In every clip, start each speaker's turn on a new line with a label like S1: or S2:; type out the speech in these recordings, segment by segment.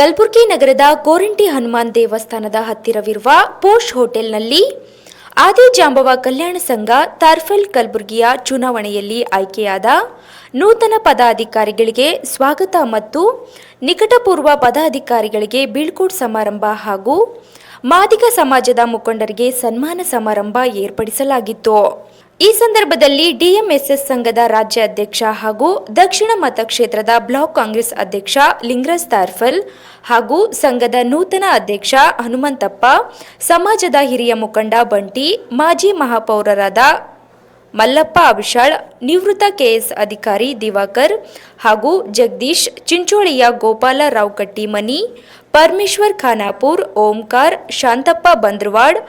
S1: ಕಲಬುರಗಿ ನಗರದ ಕೋರಂಟಿ ಹನುಮಾನ್ ದೇವಸ್ಥಾನದ ಹತ್ತಿರವಿರುವ ಪೋಷ್ ಹೋಟೆಲ್ನಲ್ಲಿ ಆದಿಜಾಂಬವ ಕಲ್ಯಾಣ ಸಂಘ ತಾರ್ಫಲ್ ಕಲಬುರಗಿಯ ಚುನಾವಣೆಯಲ್ಲಿ ಆಯ್ಕೆಯಾದ ನೂತನ ಪದಾಧಿಕಾರಿಗಳಿಗೆ ಸ್ವಾಗತ ಮತ್ತು ನಿಕಟಪೂರ್ವ ಪದಾಧಿಕಾರಿಗಳಿಗೆ ಬೀಳ್ಕೋಟ್ ಸಮಾರಂಭ ಹಾಗೂ ಮಾದಿಗ ಸಮಾಜದ ಮುಖಂಡರಿಗೆ ಸನ್ಮಾನ ಸಮಾರಂಭ ಏರ್ಪಡಿಸಲಾಗಿತ್ತು. ಈ ಸಂದರ್ಭದಲ್ಲಿ ಡಿಎಂಎಸ್ಎಸ್ ಸಂಘದ ರಾಜ್ಯ ಅಧ್ಯಕ್ಷ ಹಾಗೂ ದಕ್ಷಿಣ ಮತಕ್ಷೇತ್ರದ ಬ್ಲಾಕ್ ಕಾಂಗ್ರೆಸ್ ಅಧ್ಯಕ್ಷ ಲಿಂಗರಾಜ್ ತಾರ್ಫಲ್ ಹಾಗೂ ಸಂಘದ ನೂತನ ಅಧ್ಯಕ್ಷ ಹನುಮಂತಪ್ಪ, ಸಮಾಜದ ಹಿರಿಯ ಮುಖಂಡ ಬಂಟಿ, ಮಾಜಿ ಮಹಾಪೌರರಾದ ಮಲ್ಲಪ್ಪ ಅಭಿಷಾಳ್ ನಿವೃತ್ತ ಕೆಎಸ್ ಅಧಿಕಾರಿ ದಿವಾಕರ್ ಹಾಗೂ ಜಗದೀಶ್, ಚಿಂಚೋಳಿಯ ಗೋಪಾಲ ರಾವ್ ಕಟ್ಟಿಮನಿ, ಪರಮೇಶ್ವರ್ ಖಾನಾಪುರ್, ಓಂಕಾರ್, ಶಾಂತಪ್ಪ ಬಂದ್ರವಾಡ್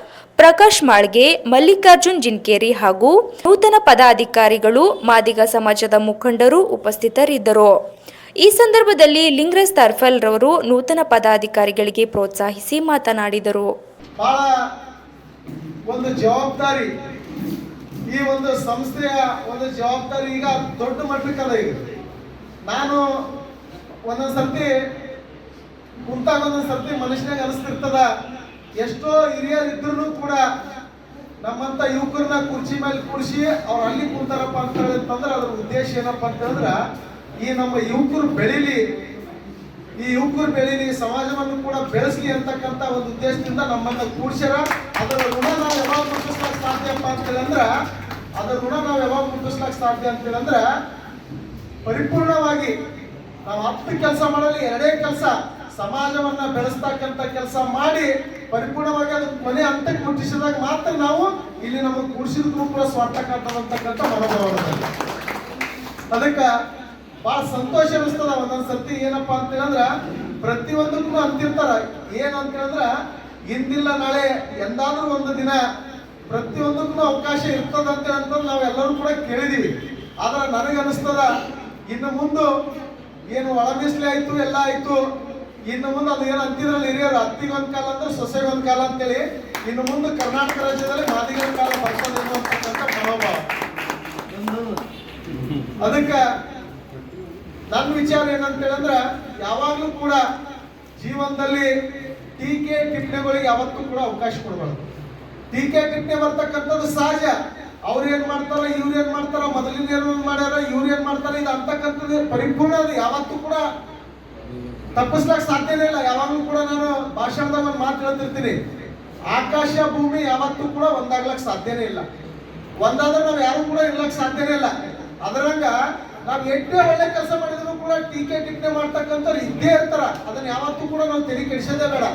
S1: ಪ್ರಕಾಶ್ ಮಾಳ್ಗೆ, ಮಲ್ಲಿಕಾರ್ಜುನ್ ಜಿನ್ಕೇರಿ ಹಾಗೂ ನೂತನ ಪದಾಧಿಕಾರಿಗಳು ಮಾದಿಗ ಸಮಾಜದ ಮುಖಂಡರು ಉಪಸ್ಥಿತರಿದ್ದರು. ಈ ಸಂದರ್ಭದಲ್ಲಿ ಲಿಂಗರಾಜ್ ತರ್ಫಲ್ ರವರು ನೂತನ ಪದಾಧಿಕಾರಿಗಳಿಗೆ ಪ್ರೋತ್ಸಾಹಿಸಿ ಮಾತನಾಡಿದರು.
S2: ಬಹಳ ಒಂದು ಜವಾಬ್ದಾರಿ ಈ ಒಂದು ಸಂಸ್ಥೆಯ ಒಂದು ಜವಾಬ್ದಾರಿ ಈಗ ದೊಡ್ಡ ಮಟ್ಟಕ್ಕದ ಈಗ ನಾನು ಒಂದೊಂದು ಸರ್ತಿ ಕುಂತಾಗ ಒಂದೊಂದು ಸರ್ತಿ ಮನುಷ್ಯನಾಗ ಅನಿಸ್ತಿರ್ತದ ಎಷ್ಟೋ ಹಿರಿಯರು ಇದ್ರು ಕೂಡ ನಮ್ಮಂತ ಯುವಕರನ್ನ ಕುರ್ಚಿ ಮೇಲೆ ಕುರ್ಸಿ ಅವ್ರು ಅಲ್ಲಿ ಕೂತಾರಪ್ಪ ಅಂತ ಹೇಳಿದ್ರೆ ಅದ್ರ ಉದ್ದೇಶ ಏನಪ್ಪ ಅಂತಂದ್ರೆ ಈ ನಮ್ಮ ಯುವಕರು ಬೆಳಿಲಿ, ಈ ಯುವಕರು ಬೆಳೀಲಿ ಸಮಾಜವನ್ನು ಕೂಡ ಬೆಳೆಸಲಿ ಅಂತಕ್ಕಂಥ ಒಂದು ಉದ್ದೇಶದಿಂದ ನಮ್ಮನ್ನ ಕೂಡ್ಸ್ಯಾರ ಅದರ ಋಣ ನಾವು ಯಾವಾಗ ಮುಟ್ಟಿಸ್ಲಕ್ ಸಾಧ್ಯಪ್ಪ ಅಂತೇಳಂದ್ರ ಅದರ ಋಣ ನಾವು ಯಾವಾಗ ಮುಟ್ಟಿಸ್ಲಕ್ ಸಾಧ್ಯ ಅಂತ ಹೇಳಂದ್ರ, ಪರಿಪೂರ್ಣವಾಗಿ ನಾವು ಹತ್ತು ಕೆಲಸ ಮಾಡಲಿ, ಎರಡೇ ಕೆಲಸ. ಸಮಾಜವನ್ನ ಬೆಳೆಸ್ತಕ್ಕಂಥ ಕೆಲಸ ಮಾಡಿ ಪರಿಪೂರ್ಣವಾಗಿ ಅದಕ್ಕೆ ಕೊನೆ ಅಂತ ಮುಟ್ಟಿಸಿದಾಗ ಮಾತ್ರ ನಾವು ಇಲ್ಲಿ ನಮಗೆ ಕೂಡಿಸಿದ್ರು ಕೂಡ ಸ್ವಾರ್ಥ ಕಟ್ಟದಂತಕ್ಕಂಥ ಮನೋಭಾವ ಅದಕ್ಕೆ ಬಹಳ ಸಂತೋಷ ಅನಿಸ್ತದ ಒಂದೊಂದು ಸರ್ತಿ ಏನಪ್ಪಾ ಅಂತ ಹೇಳಿದ್ರ ಪ್ರತಿಯೊಂದಕ್ಕೂ ಅಂತಿರ್ತಾರ. ಏನು ಅಂತ ಹೇಳಿದ್ರ ಇಂದಿಲ್ಲ ನಾಳೆ ಎಂದಾದ್ರೂ ಒಂದು ದಿನ ಪ್ರತಿಯೊಂದಕ್ಕೂ ಅವಕಾಶ ಇರ್ತದಂತೆ ಅಂತ ನಾವೆಲ್ಲರೂ ಕೂಡ ಕೇಳಿದೀವಿ. ಆದ್ರೆ ನನಗೆ ಅನಿಸ್ತದ ಇನ್ನು ಮುಂದೆ ಏನು ಒಳ ಮೀಸಲಿ ಆಯ್ತು ಎಲ್ಲ ಆಯ್ತು ಇನ್ನು ಮುಂದೆ ಅದು ಏನು ಅಂತಿದ್ರಲ್ಲಿ ಹಿರಿಯರು ಒಂದ್ ಕಾಲ ಅಂದ್ರೆ ಸೊಸೆಗೆ ಕಾಲ ಅಂತೇಳಿ ಇನ್ನು ಮುಂದೆ ಕರ್ನಾಟಕ ರಾಜ್ಯದಲ್ಲಿ ಮಾದಿಗರ ಕಾಲ ಬರ್ತದೆ ಅಂತಕ್ಕಂಥ ಮನೋಭಾವ. ಅದಕ್ಕೆ ನನ್ನ ವಿಚಾರ ಏನಂತ ಯಾವಾಗಲೂ ಯಾವಾಗ್ಲೂ ಕೂಡ ಜೀವನದಲ್ಲಿ ಟೀಕೆ ಟಿಪ್ಪಣಿಗಳಿಗೆ ಯಾವತ್ತೂ ಕೂಡ ಅವಕಾಶ ಕೊಡಬಾರ್ದು. ಟೀಕೆ ಟಿಪ್ಪಣಿ ಬರ್ತಕ್ಕಂಥದ್ದು ಸಹಜ. ಅವ್ರು ಏನ್ ಮಾಡ್ತಾರ, ಇವ್ರು ಏನ್ ಮಾಡ್ತಾರ ಮೊದಲಿನ ಏನು ಮಾಡ್ಯಾರ, ಇವ್ರು ಏನ್ ಮಾಡ್ತಾರ, ಇದು ಅಂತಕ್ಕಂಥದ್ದು ಪರಿಪೂರ್ಣ ಅದು. ಯಾವತ್ತೂ ಕೂಡ ತಪ್ಪಿಸ್ಲಕ್ ಸಾಧ್ಯನೇ ಇಲ್ಲ. ಯಾವಾಗಲೂ ಕೂಡ ನಾನು ಭಾಷಣದಾಗ ಒಂದು ಮಾತು ಹೇಳ್ತಿರ್ತೀನಿ. ಆಕಾಶ ಭೂಮಿ ಯಾವತ್ತೂ ಕೂಡ ಒಂದಾಗ್ಲಕ್ ಸಾಧ್ಯನೇ ಇಲ್ಲ. ಒಂದಾದ್ರೆ ನಾವು ಯಾರು ಕೂಡ ಇರ್ಲಕ್ ಸಾಧ್ಯನೇ ಇಲ್ಲ. ಅದರಂಗ ನಾವು ಎಷ್ಟೇ ಒಳ್ಳೆ ಕೆಲಸ ಮಾಡಿದ್ರು ಕೂಡ ಟೀಕೆ ಟಿಪ್ಪಣಿ ಮಾಡ್ತಕ್ಕಂಥವ್ರು ಇದ್ದೇ ಇರ್ತಾರ. ಅದನ್ನ ಯಾವತ್ತೂ ಕೂಡ ನಾವು ತೆರಿಗೆ ಕೆಡಿಸೋದೇ ಬೇಡ.